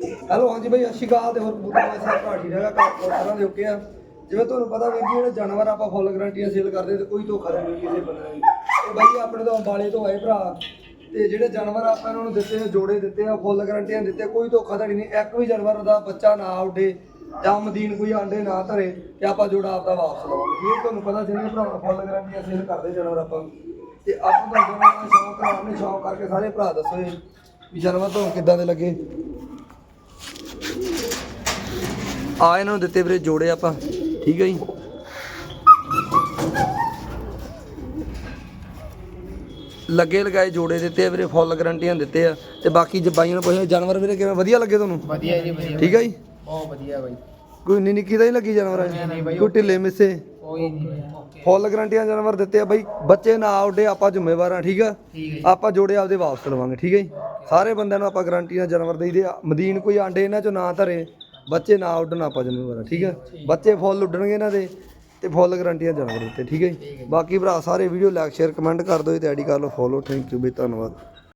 Hello, ਹਾਂਜੀ ਬਾਈ, ਸਤਿ ਸ਼੍ਰੀ ਅਕਾਲ ਤੇ ਹੋਰ ਕਬੂਤਰ ਵਾਲੇ ਸਾਹਿਬ ਭਰਾ ਠੀਕ ਹੈਗਾ ਦੇ ਓਕੇ ਆ। ਜਿਵੇਂ ਤੁਹਾਨੂੰ ਪਤਾ ਵੀ ਜਿਹੜੇ ਜਾਨਵਰ ਆਪਾਂ ਫੁੱਲ ਗਰੰਟੀਆਂ ਸੇਲ ਕਰਦੇ ਤੇ ਕੋਈ ਧੋਖਾ ਨਹੀਂ ਕਿਸੇ ਬੰਦੇ ਨਾਲ। ਤੇ ਬਾਈ, ਆਪਣੇ ਤੋਂ ਅੰਬਾਲੇ ਤੋਂ ਆਏ ਭਰਾ। ਤੇ ਜਿਹੜੇ ਜਾਨਵਰ ਆਪਾਂ ਇਹਨਾਂ ਨੂੰ ਦਿੱਤੇ ਜੋੜੇ ਦਿੱਤੇ ਆ, ਫੁੱਲ ਗਰੰਟੀਆਂ ਦਿੱਤੇ, ਕੋਈ ਧੋਖਾਧੜੀ ਨਹੀਂ। ਇੱਕ ਵੀ ਜਾਨਵਰ ਦਾ ਬੱਚਾ ਨਾ ਉੱਡੇ, ਜਾਂ ਮਦੀਨ ਕੋਈ ਆਂਡੇ ਨਾ ਧਰੇ, ਤੇ ਆਪਾਂ ਜੋੜਾ ਆਪਦਾ ਵਾਪਸ ਲਵਾਂਗੇ। ਇਹ ਤੁਹਾਨੂੰ ਪਤਾ ਜਿਹੜੇ ਭਰਾ ਫੁੱਲ ਗਰੰਟੀਆਂ ਸੇਲ ਕਰਦੇ ਜਾਨਵਰ ਆਪਾਂ। ਤੇ ਆਪਾਂ ਤੁਹਾਨੂੰ ਜਾਨਵਰਾਂ ਦਾ ਸ਼ੌਂਕ ਆ ਆਪਣੇ ਸ਼ੌਂਕ ਕਰਕੇ ਸਾਰੇ ਭਰਾ ਦੱਸੋ ਵੀ ਜਾਨਵਰ ਤੁਹਾਨੂੰ ਕਿੱਦਾਂ ਦੇ ਲੱਗੇ। ਆ ਇਹਨਾਂ ਨੂੰ ਦਿੱਤੇ ਵੀਰੇ ਜੋੜੇ ਆਪਾਂ। ਠੀਕ ਹੈ ਜੀ। ਲੱਗੇ ਲਗਾਏ ਜੋੜੇ ਦਿੱਤੇ ਆ ਵੀਰੇ ਫੁੱਲ ਗਰੰਟੀਆਂ ਦਿੱਤੇ ਆ। ਤੇ ਬਾਕੀ ਜੇ ਬਾਈਆਂ ਨੂੰ ਪੁੱਛੋ ਜਾਨਵਰ ਵੀਰੇ ਕਿਵੇਂ ਵਧੀਆ ਲੱਗੇ ਤੁਹਾਨੂੰ? ਵਧੀਆ ਜੀ ਵਧੀਆ। ਠੀਕ ਹੈ ਜੀ। ਬਹੁਤ ਵਧੀਆ ਬਾਈ। ਕੋਈ ਇੰਨੀ ਨਿੱਕੀ ਤਾਂ ਹੀ ਲੱਗੀ ਜਾਨਵਰ? ਨਹੀਂ ਬਾਈ, ਕੋਈ ਢਿੱਲੇ ਮਿੱਸੇ? ਕੋਈ ਨਹੀਂ ਫੁੱਲ ਗਰੰਟੀਆਂ ਜਾਨਵਰ ਦਿੱਤੇ ਆ ਬਾਈ। ਬੱਚੇ ਨਾ ਉੱਡੇ ਆਪਾਂ ਜ਼ਿੰਮੇਵਾਰ ਆ? ਠੀਕ ਆ ਆਪਾਂ ਜੋੜੇ ਆਪਦੇ ਵਾਪਸ ਲਵਾਂਗੇ ਠੀਕ ਹੈ ਜੀ। ਸਾਰੇ ਬੰਦਿਆਂ ਨੂੰ ਆਪਾਂ ਗਾਰੰਟੀ ਨਾਲ ਜਾਨਵਰ ਦੇਈਦੇ ਆ। ਮਦੀਨ ਕੋਈ ਆਂਡੇ ਇਹਨਾਂ ਚੋਂ ਨਾ ਧਰੇ। ਬੱਚੇ ਨਾ ਉੱਡਣ ਆਪਾਂ ਜ਼ਿੰਮੇਵਾਰ ਆ? ਠੀਕ। ਹੈ ਬੱਚੇ ਫੁੱਲ ਉੱਡਣਗੇ ਇਹਨਾਂ ਦੇ ਤੇ ਫੁੱਲ ਗਾਰੰਟੀਆਂ ਜਾਨਵਰ ਦਿੱਤੇ ਠੀਕ ਹੈ ਜੀ? ਬਾਕੀ ਭਰਾ ਸਾਰੇ ਵੀਡੀਓ ਲਾਈਕ ਸ਼ੇਅਰ ਕਮੈਂਟ ਕਰ ਦਿਓ ਤੇ ਆਈਡੀ ਕਰ ਲਓ ਫੋਲੋ ਥੈਂਕ ਯੂ ਬਈ ਧੰਨਵਾਦ।